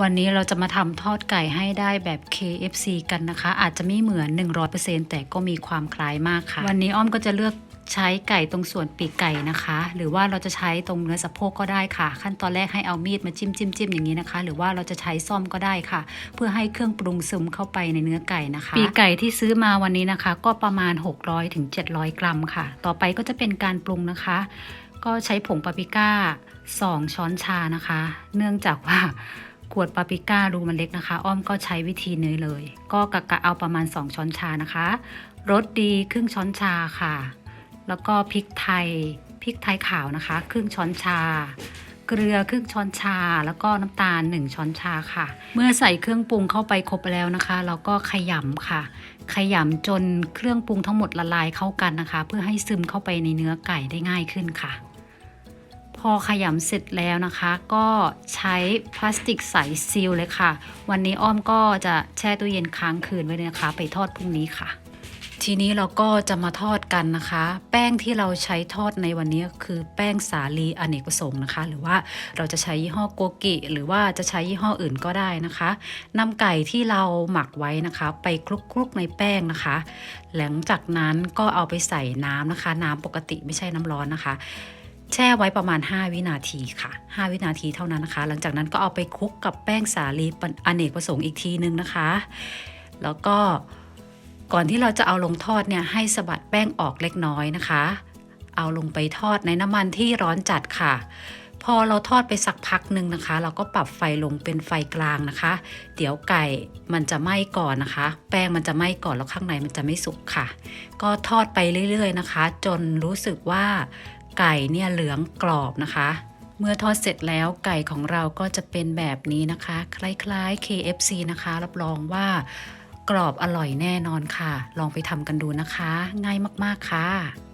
วันนี้เราจะมาทำทอดไก่ให้ได้แบบ KFC กันนะคะ อาจจะไม่เหมือน 100%แต่ก็มีความคล้ายมากค่ะ วันนี้อ้อมก็จะเลือกใช้ไก่ตรงส่วนปีกไก่นะคะ หรือว่าเราจะใช้ตรงเนื้อสะโพกก็ได้ค่ะ ขั้นตอนแรกให้เอามีดมาจิ้มจิ้มจิ้มอย่างนี้นะคะ หรือว่าเราจะใช้ซ่อมก็ได้ค่ะ เพื่อให้เครื่องปรุงซึมเข้าไปในเนื้อไก่นะคะ ปีกไก่ที่ซื้อมาวันนี้นะคะ ก็ประมาณ 600ถึง700 กรัมค่ะ ต่อไปก็จะเป็นการปรุงนะคะ ก็ใช้ผงปาปริก้า 2 ช้อนชานะคะ เนื่องจากว่า ขวดปาปริก้ารูมันเล็กนะคะ อ้อมก็ใช้วิธีนี้เลย ก็กะกะเอาประมาณ 2 ช้อนชานะคะรสดีครึ่งช้อนชาค่ะ แล้วก็พริกไทยพริกไทยขาวนะคะ ครึ่งช้อนชา เกลือครึ่งช้อนชา แล้วก็น้ำตาล 1 ช้อนชาค่ะ เมื่อใส่เครื่องปรุงเข้าไปครบแล้วนะคะ เราก็ขยำค่ะ ขยำจนเครื่องปรุงทั้งหมดละลายเข้ากันนะคะ เพื่อให้ซึมเข้าไปในเนื้อไก่ได้ง่ายขึ้นค่ะ พอขยำเสร็จแล้วนะคะ ก็ใช้พลาสติกใสซีลเลยค่ะ วันนี้อ้อมก็จะแช่ตู้เย็นค้างคืนไว้เลยนะคะ ไปทอดพรุ่งนี้ค่ะ ทีนี้เราก็จะมาทอดกันนะคะ แป้งที่เราใช้ทอดในวันนี้คือแป้งสาลีอเนกประสงค์นะคะ หรือว่าเราจะใช้ยี่ห้อโกกิ หรือว่าจะใช้ยี่ห้ออื่นก็ได้นะคะนำไก่ที่เราหมักไว้นะคะ ไปคลุกๆในแป้งนะคะ หลังจากนั้นก็เอาไปใส่น้ำนะคะ น้ำปกติไม่ใช่น้ำร้อนนะคะ แช่ไว้ประมาณ 5 วินาทีค่ะ 5 วินาทีเท่านั้นนะคะ หลังจากนั้นก็เอาไปคลุกกับแป้งสาลีอเนกประสงค์อีกทีนึงนะคะ แล้วก็ก่อนที่เราจะเอาลงทอดเนี่ยให้สะบัดแป้งออกเล็กน้อยนะคะ เอาลงไปทอดในน้ำมันที่ร้อนจัดค่ะ พอเราทอดไปสักพักหนึ่งนะคะ เราก็ปรับไฟลงเป็นไฟกลางนะคะ เดี๋ยวไก่มันจะไหม้ก่อนนะคะ แป้งมันจะไหม้ก่อนแล้วข้างในมันจะไม่สุกค่ะ ก็ทอดไปเรื่อยๆนะคะ จนรู้สึกว่า ไก่เนี่ยเหลืองกรอบนะคะ เมื่อทอดเสร็จแล้วไก่ของเราก็จะเป็นแบบนี้นะคะ คล้ายๆ KFC นะคะ รับรองว่ากรอบอร่อยแน่นอนค่ะ ลองไปทำกันดูนะคะ ง่ายมากๆค่ะ